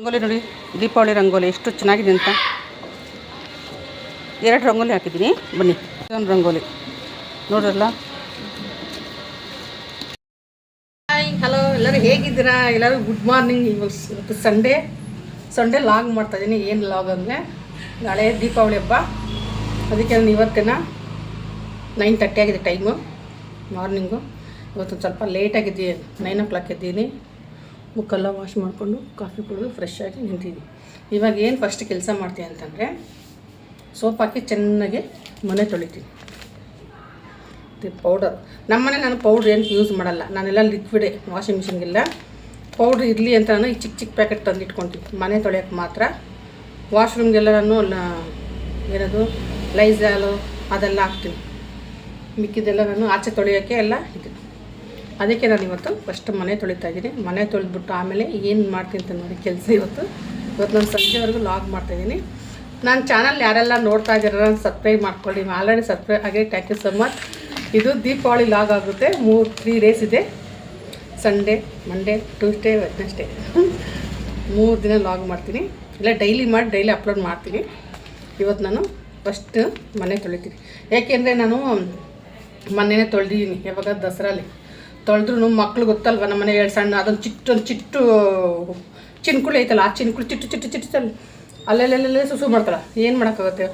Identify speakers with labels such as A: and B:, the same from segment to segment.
A: ರಂಗೋಲಿ ನೋಡಿ, ದೀಪಾವಳಿ ರಂಗೋಲಿ ಎಷ್ಟು ಚೆನ್ನಾಗಿದೆ ಅಂತ. ಎರಡು ರಂಗೋಲಿ ಹಾಕಿದ್ದೀನಿ, ಬನ್ನಿ. ಒಂದು ರಂಗೋಲಿ. ನೋಡ್ರಲ್ಲ? ಹಲೋ ಎಲ್ಲರೂ ಹೇಗಿದ್ದೀರಾ? ಎಲ್ಲರೂ ಗುಡ್ ಮಾರ್ನಿಂಗ್ ಇವತ್ತು ಸಂಡೇ ಸಂಡೇ ಲಾಗ್ ಮಾಡ್ತಾಯಿದ್ದೀನಿ ಏನು ಲಾಗ್ ಅಂದರೆ, ನಾಳೆ ದೀಪಾವಳಿ ಹಬ್ಬ. ಅದಕ್ಕೆ ನಾನು ಇವತ್ತಿನ ನೈನ್ ತರ್ಟಿ ಆಗಿದೆ ಟೈಮು ಮಾರ್ನಿಂಗು ಇವತ್ತು ಸ್ವಲ್ಪ ಲೇಟಾಗಿದ್ದೀನಿ ನೈನ್ ಓ ಕ್ಲಾಕ್ ಎದ್ದೀನಿ. ಮುಕ್ಕೆಲ್ಲ ವಾಶ್ ಮಾಡಿಕೊಂಡು ಕಾಫಿ ಕುಡಿದು ಫ್ರೆಶ್ ಆಗಿ ನಿಂತೀವಿ ಇವಾಗ ಏನು ಫಸ್ಟ್ ಕೆಲಸ ಮಾಡ್ತೀನಿ ಅಂತಂದರೆ ಸೋಪ್ ಹಾಕಿ ಚೆನ್ನಾಗಿ ಮನೆ ತೊಳಿತೀನಿ ಪೌಡರ್ ನಮ್ಮನೆ ನಾನು ಪೌಡ್ರ್ ಏನು ಯೂಸ್ ಮಾಡಲ್ಲ. ನಾನೆಲ್ಲ ಲಿಕ್ವಿಡೇ ವಾಷಿಂಗ್ ಮಿಷಿನ್ಗೆಲ್ಲ ಪೌಡ್ರ್ ಇರಲಿ ಅಂತ ನಾನು ಈ ಚಿಕ್ಕ ಚಿಕ್ಕ ಪ್ಯಾಕೆಟ್ ತಂದು ಇಟ್ಕೊತೀನಿ ಮನೆ ತೊಳೆಯೋಕ್ಕೆ ಮಾತ್ರ. ವಾಶ್ರೂಮ್ಗೆಲ್ಲ ನಾನು ಏನದು ಲೈಝಾಲು ಅದೆಲ್ಲ ಹಾಕ್ತೀನಿ. ಮಿಕ್ಕಿದೆಲ್ಲ ನಾನು ಆಚೆ ತೊಳೆಯೋಕ್ಕೆ ಎಲ್ಲ ಇದು ಅದಕ್ಕೆ ನಾನು ಇವತ್ತು ಫಸ್ಟ್ ಮನೆ ತೊಳಿತಾ ಇದ್ದೀನಿ. ಮನೆ ತೊಳೆದ್ಬಿಟ್ಟು ಆಮೇಲೆ ಏನು ಮಾಡ್ತೀನಿ ಅಂತ ನೋಡಿ ಕೆಲಸ ಇವತ್ತು. ಇವತ್ತು ನಾನು ಸಂಜೆವರೆಗೂ ಲಾಗ್ ಮಾಡ್ತಾಯಿದ್ದೀನಿ ನನ್ನ ಚಾನಲ್ ಯಾರೆಲ್ಲ ನೋಡ್ತಾ ಇದ್ದೀರ ಸಬ್ಸ್ಕ್ರೈಬ್ ಮಾಡ್ಕೊಳ್ಳಿ. ಆಲ್ರೆಡಿ ಸಬ್ಸ್ಕ್ರೈಬ್ ಆಗಿ ಥ್ಯಾಂಕ್ ಯು ಸೊ ಮಚ್ ಇದು ದೀಪಾವಳಿ ಲಾಗ್ ಆಗುತ್ತೆ. ಮೂರು ತ್ರೀ ಡೇಸ್ ಇದೆ. ಸಂಡೇ ಮಂಡೇ ಟ್ಯೂಸ್ಡೇ ವೆಡ್ನೆಸ್ಡೇ ಮೂರು ದಿನ ಲಾಗ್ ಮಾಡ್ತೀನಿ. ಇಲ್ಲ ಡೈಲಿ ಮಾಡಿ ಡೈಲಿ ಅಪ್ಲೋಡ್ ಮಾಡ್ತೀನಿ. ಇವತ್ತು ನಾನು ಫಸ್ಟ್ ಮನೆ ತೊಳಿತೀನಿ. ಯಾಕೆಂದರೆ ನಾನು ಮೊನ್ನೆನೇ ತೊಳೆದಿದ್ದೀನಿ, ಯಾವಾಗ ದಸರಾಲಿ. ತೊಳೆದ್ರು ಮಕ್ಳು ಗೊತ್ತಲ್ವ ನಮ್ಮ ಮನೆ ಎರಡು ಸಣ್ಣ, ಅದೊಂದು ಚಿಟ್ಟು ಚಿಟ್ಟು ಚಿನ್ಕುಳಿ ಐತಲ್ಲ, ಆ ಚಿನ್ಕುಳಿ ಚಿಟ್ಟು ಚಿಟ್ಟು ಚಿಟ್ಟು ಅಲ್ಲೆಲ್ಲೆಲ್ಲೇ ಸುಸು ಮಾಡ್ತಾಳೆ ಏನು ಮಾಡೋಕ್ಕಾಗುತ್ತೆ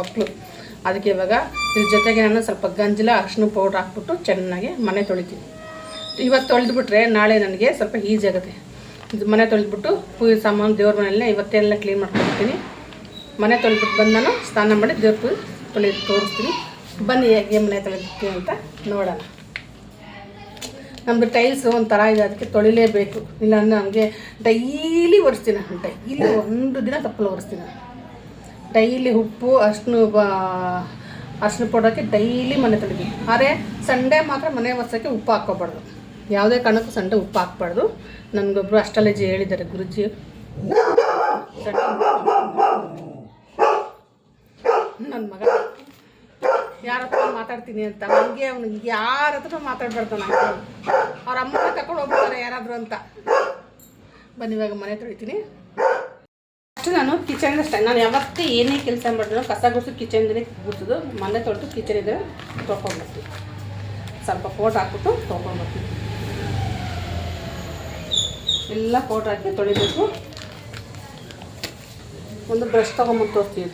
A: ಮಕ್ಕಳು ಅದಕ್ಕೆ ಇವಾಗ ಇದ್ರ ಜೊತೆಗೆ ನಾನು ಸ್ವಲ್ಪ ಗಂಜಲ ಅರ್ಶಿನ ಪೌಡ್ರ್ ಹಾಕ್ಬಿಟ್ಟು ಚೆನ್ನಾಗಿ ಮನೆ ತೊಳಿತೀನಿ. ಇವತ್ತು ತೊಳೆದ್ಬಿಟ್ರೆ ನಾಳೆ ನನಗೆ ಸ್ವಲ್ಪ ಈಜಿ ಆಗುತ್ತೆ. ಇದು ಮನೆ ತೊಳೆದ್ಬಿಟ್ಟು ಪೂಜೆ ಸಾಮಾನು ದೇವ್ರ ಮನೆಯಲ್ಲೇ ಇವತ್ತೆಲ್ಲ ಕ್ಲೀನ್ ಮಾಡ್ಕೊಳ್ತೀನಿ ಮನೆ ತೊಳೆದ್ಬಿಟ್ಟು ಬಂದು ನಾನು ಸ್ನಾನ ಮಾಡಿ ದೇವ್ರ ಪೂಜೆ ತೊಳಿ ತೋರಿಸ್ತೀನಿ. ಬನ್ನಿ ಹೇಗೆ ಮನೆ ತೊಳೆದಿರ್ತೀನಿ ಅಂತ ನೋಡೋಣ. ನಮ್ಮದು ಟೈಲ್ಸ್ ಒಂಥರ ಇದೆ, ಅದಕ್ಕೆ ತೊಳಿಲೇಬೇಕು. ಇಲ್ಲಾಂದ್ರೆ ನಮಗೆ ಡೈಲಿ ಒರೆಸ್ತೀನಿ ಡೈಲಿ ಒಂದು ದಿನ ತಪ್ಪಲು ಒರೆಸ್ತೀನಿ ಡೈಲಿ ಉಪ್ಪು ಅಷ್ಟು ಅರ್ಶಿನ ಪೌಡರ್ಗೆ ಡೈಲಿ ಮನೆ ತೊಳಿತೀನಿ. ಆದರೆ ಸಂಡೇ ಮಾತ್ರ ಮನೆ ಒರೆಸೋಕ್ಕೆ ಉಪ್ಪು ಹಾಕ್ಕೋಬಾರ್ದು. ಯಾವುದೇ ಕಾರಣಕ್ಕೂ ಸಂಡೇ ಉಪ್ಪು ಹಾಕ್ಬಾರ್ದು. ನನಗೊಬ್ಬರು ಅಸ್ಟ್ರಾಲಜಿ ಹೇಳಿದ್ದಾರೆ ಗುರುಜಿ. ನನ್ನ ಮಗ. ಯಾರತ್ರ ಮಾತಾಡ್ತೀನಿ ಅಂತ. ನನಗೆ ಅವ್ನಿಗೆ ಯಾರ ಹತ್ರ ಮಾತಾಡ್ಬಾರ್ದು ನಾನು ಅವ್ರ ಅಮ್ಮನ ತಕೊಂಡು ಹೋಗ್ಬಿಡ್ತಾರೆ ಯಾರಾದರೂ ಅಂತ. ಬನ್ನಿ, ಇವಾಗ ಮನೆ ತೊಳಿತೀನಿ ಅಷ್ಟು ನಾನು ಕಿಚನ್ ಅಷ್ಟೇ. ನಾನು ಯಾವತ್ತೇ ಏನೇ ಕೆಲಸ ಮಾಡಿದ್ರು ಕಸ ಗುಡಿಸು ಕಿಚನ್ದೇ ಗುಡಿಸೋದು, ಮನೆ ತೊಳೆದು ಕಿಚನ್ ಇದ್ರೆ ಸ್ವಲ್ಪ ಪೌಡ್ರ್ ಹಾಕ್ಬಿಟ್ಟು ತೊಗೊಂಡ್ಬರ್ತೀನಿ ಎಲ್ಲ ಪೌಡ್ರ್ ಹಾಕಿ ತೊಳಿಬೇಕು. ಒಂದು ಬ್ರಷ್ ತೊಗೊಂಬಂದು ತೋರ್ತೀವಿ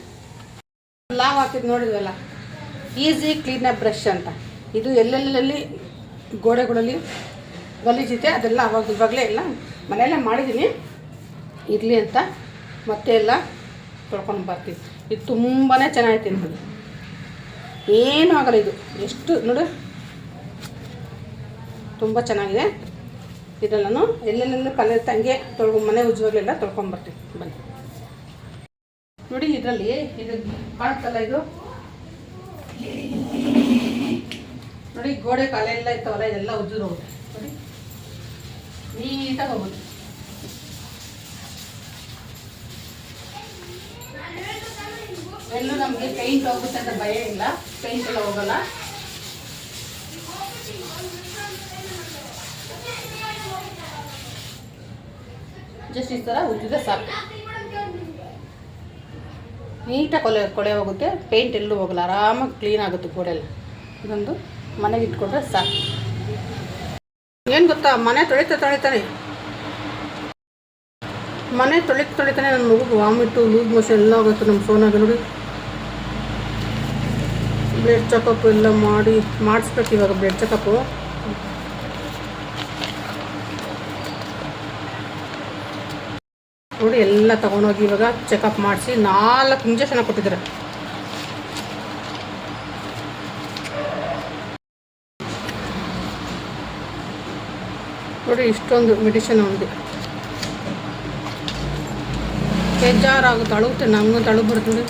A: ಲಾವ್ ಹಾಕಿದ್ದು ನೋಡಿದ್ವಲ್ಲ ಈಸಿ ಕ್ಲೀನರ್ ಬ್ರಷ್ ಅಂತ. ಇದು ಎಲ್ಲೆಲ್ಲೆಲ್ಲಿ ಗೋಡೆಗಳಲ್ಲಿ ಗಲೀಜಿದೆ, ಅದೆಲ್ಲ ಅವಾಗ ಇವಾಗಲೇ ಎಲ್ಲ ಮನೆಯಲ್ಲೇ ಮಾಡಿದ್ದೀನಿ. ಇರಲಿ ಅಂತ ಮತ್ತೆ ಎಲ್ಲ ತೊಳ್ಕೊಂಡು ಬರ್ತೀನಿ. ಇದು ತುಂಬಾ ಚೆನ್ನಾಗೈತೆ ನೋಡಿ ಏನೂ ಆಗಲ್ಲ ಇದು. ಎಷ್ಟು ನೋಡು. ತುಂಬ ಚೆನ್ನಾಗಿದೆ. ಇದೆಲ್ಲನೂ ಎಲ್ಲೆಲ್ಲೆಲ್ಲ ಕಲೆ ತಂಗೆ ತೊಳ್ಕೊ, ಮನೆ ಉಜ್ವಾಗಲೆಲ್ಲ ತೊಳ್ಕೊಂಬರ್ತೀನಿ ಬನ್ನಿ. ನೋಡಿ ಇದರಲ್ಲಿ, ಇದು ಕಾಣುತ್ತಲ್ಲ ಇದು? ನೋಡಿ ಗೋಡೆ ಕಾಲೆಲ್ಲ ಇತ್ತವಲ್ಲ ಇದೆಲ್ಲ ನೋಡಿ ನೀಟಾಗಿ ಹೋಗುತ್ತೆ ಎಲ್ಲೂ ನಮಗೆ ಪೇಂಟ್ ಹೋಗುತ್ತೆ ಅಂತ ಭಯ ಇಲ್ಲ. ಪೇಂಟ್ ಎಲ್ಲ ಹೋಗಲ್ಲ. ಜಸ್ಟ್ ಈ ಥರ ಉಜ್ಜಿದ್ರೆ ಸಾಕು. ನೀಟಾಗಿ ಕೊಲೆ ಕೊಳೆ ಹೋಗುತ್ತೆ. ಪೇಂಟ್ ಎಲ್ಲೂ ಹೋಗಲ್ಲ. ಆರಾಮಾಗಿ ಕ್ಲೀನ್ ಆಗುತ್ತೆ ಗೋಡೆಲ್ಲ ಇದೊಂದು ಮನೆಗೆ ಇಟ್ಕೊಂಡ್ರೆ ಸಾಕು. ಏನು ಗೊತ್ತಾ? ಮನೆ ತೊಳಿತಾ ತೊಳಿತಾನೆ. ಮನೆ ತೊಳಿತಾ ತೊಳಿತಾನೆ ನನ್ನ ಮಗುಗೆ ವಾಮಿಟ್ಟು ಲೂಸ್ ಮೋಷನ್ ಎಲ್ಲ ಆಗುತ್ತೆ ನಮ್ಮ ಫೋನಾಗ ನೋಡಿ. ಬ್ಲಡ್ ಚೆಕಪ್ ಎಲ್ಲ ಮಾಡಿ, ಮಾಡಿಸ್ಬೇಕು ಇವಾಗ ಬ್ಲಡ್ ಚೆಕಪ್ಪು. ನೋಡಿ ಎಲ್ಲ ತಗೊಂಡೋಗಿ ಇವಾಗ ಚೆಕಪ್ ಮಾಡಿಸಿ ನಾಲ್ಕು ಇಂಜೆಕ್ಷನ್ ಕೊಟ್ಟಿದ್ದಾರೆ. ನೋಡಿ, ಇಷ್ಟೊಂದು ಮೆಡಿಸಿನ್ ಒಂದು ಬೇಜಾರಾಗುತ್ತೆ ಅಳುಗುತ್ತೆ ನಮಗೂ ತಳು ಬರ್ತದೆ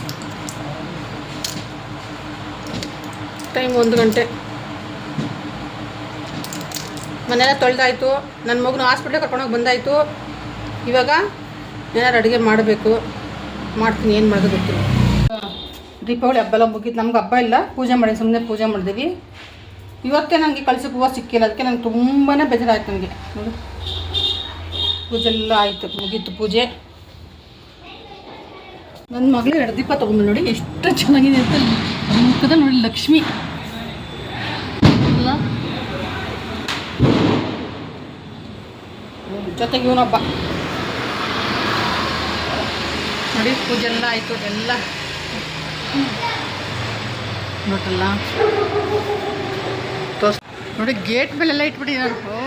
A: ಟೈಮ್ ಒಂದು ಗಂಟೆ. ಮನೆಯೆಲ್ಲ ತೊಳೆದಾಯ್ತು. ನನ್ನ ಮಗನ ಹಾಸ್ಪಿಟ್ಲಿಗೆ ಕರ್ಕೊಂಡೋಗಿ ಬಂದಾಯಿತು. ಇವಾಗ ಏನಾರು ಅಡುಗೆ ಮಾಡಬೇಕು. ಮಾಡ್ತೀನಿ, ಏನು ಮಾಡೋದು ಗೊತ್ತಿಲ್ಲ. ದೀಪಾವಳಿ ಹಬ್ಬ ಎಲ್ಲ ಮುಗೀತು. ನಮ್ಗೆ ಹಬ್ಬ ಇಲ್ಲ. ಪೂಜೆ ಮಾಡಿ ಸುಮ್ಮನೆ ಪೂಜೆ ಮಾಡಿದ್ವಿ. ಇವತ್ತೇ ನನಗೆ ಕಳ್ಸಕ್ಕೆ ಹೂವು ಸಿಕ್ಕಿಲ್ಲ, ಅದಕ್ಕೆ ನಂಗೆ ತುಂಬಾ ಬೇಜಾರಾಯ್ತು ನನಗೆ ನೋಡಿ. ಪೂಜೆ ಎಲ್ಲ ಆಯಿತು, ಮುಗೀತು ಪೂಜೆ. ನನ್ನ ಮಗಳು ಎರಡು ದೀಪ ತೊಗೊಂಡು ನೋಡಿ, ಎಷ್ಟು ಚೆನ್ನಾಗಿದೆ ಅಂತ ಮುಖದ ನೋಡಿ ಲಕ್ಷ್ಮಿ. ಜೊತೆಗೆ ಇವನಪ್ಪ ನೋಡಿ ಪೂಜೆ ಎಲ್ಲ ಆಯಿತು, ಎಲ್ಲ. ನೋಟಲ್ಲ. ನೋಡಿ ಗೇಟ್ ಮೇಲೆಲ್ಲ ಇಟ್ಬಿಟ್ಟಿದ್ದಾರೆ ಓ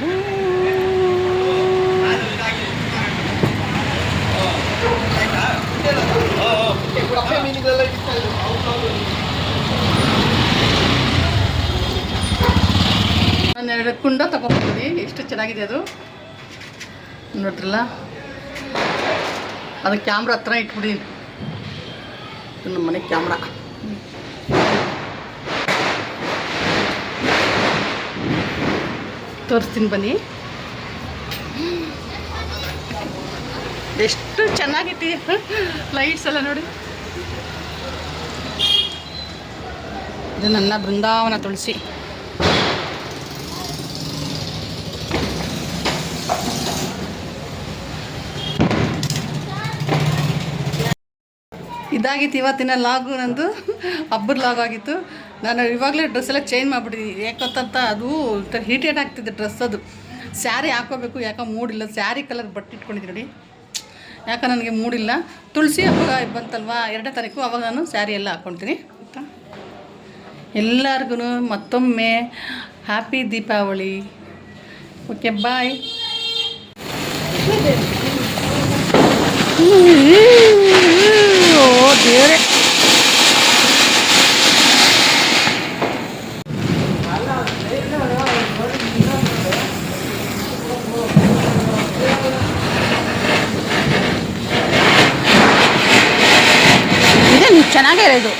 A: ಹೂ. ನಾನು ಎರಡು ಕುಂಡ ತಗೊಂಡಿದ್ದೀನಿ ಎಷ್ಟು ಚೆನ್ನಾಗಿದೆ ಅದು. ನೋಡ್ರಲ್ಲ ಅದು ಕ್ಯಾಮ್ರಾ ಹತ್ರ ಇಟ್ಬಿಟ್ಟಿದ್ದೀನಿ ಇದು ನಮ್ಮ ಮನೆ ಕ್ಯಾಮ್ರಾ. ತೋರಿಸ್ತೀನಿ ಬನ್ನಿ. ಎಷ್ಟು ಚೆನ್ನಾಗಿತ್ತು ಲೈಟ್ಸ್ ಎಲ್ಲ ನೋಡಿ. ಇದು ನನ್ನ ಬೃಂದಾವನ ತುಳಸಿ. ಇದಾಗಿತ್ತು ಇವತ್ತಿನ ಲಾಗು ನಂದು. ಹಬ್ಬದ ಲಾಗ್ ಆಗಿತ್ತು. ನಾನು ಇವಾಗಲೇ ಡ್ರೆಸ್ ಎಲ್ಲ ಚೇಂಜ್ ಮಾಡಿಬಿಟ್ಟಿದ್ದೀನಿ. ಯಾಕಂತ ಅದು ಹೀಟೇಟ್ ಆಗ್ತಿದೆ ಡ್ರೆಸ್ ಅದು. ಸ್ಯಾರಿ ಹಾಕೋಬೇಕು ಯಾಕೋ ಮೂಡಿಲ್ಲ. ಸ್ಯಾರಿ ಕಲರ್ ಬಟ್ಟೆ ಇಟ್ಕೊಂಡಿದ್ದೀನಿ ನೋಡಿ. ಯಾಕೆ ನನಗೆ ಮೂಡಿಲ್ಲ. ತುಳಸಿ ಹಬ್ಬ ಬಂತಲ್ವಾ? ಎರಡನೇ ತಾರೀಕು ಅವಾಗ ನಾನು ಸ್ಯಾರಿ ಎಲ್ಲ ಹಾಕ್ಕೊಳ್ತೀನಿ. ಆಯಿತಾ? ಎಲ್ಲರಿಗೂ ಮತ್ತೊಮ್ಮೆ ಹ್ಯಾಪಿ ದೀಪಾವಳಿ. ಓಕೆ ಬಾಯ್ ಚೆನ್ನಾಗೇ ಇರೋದು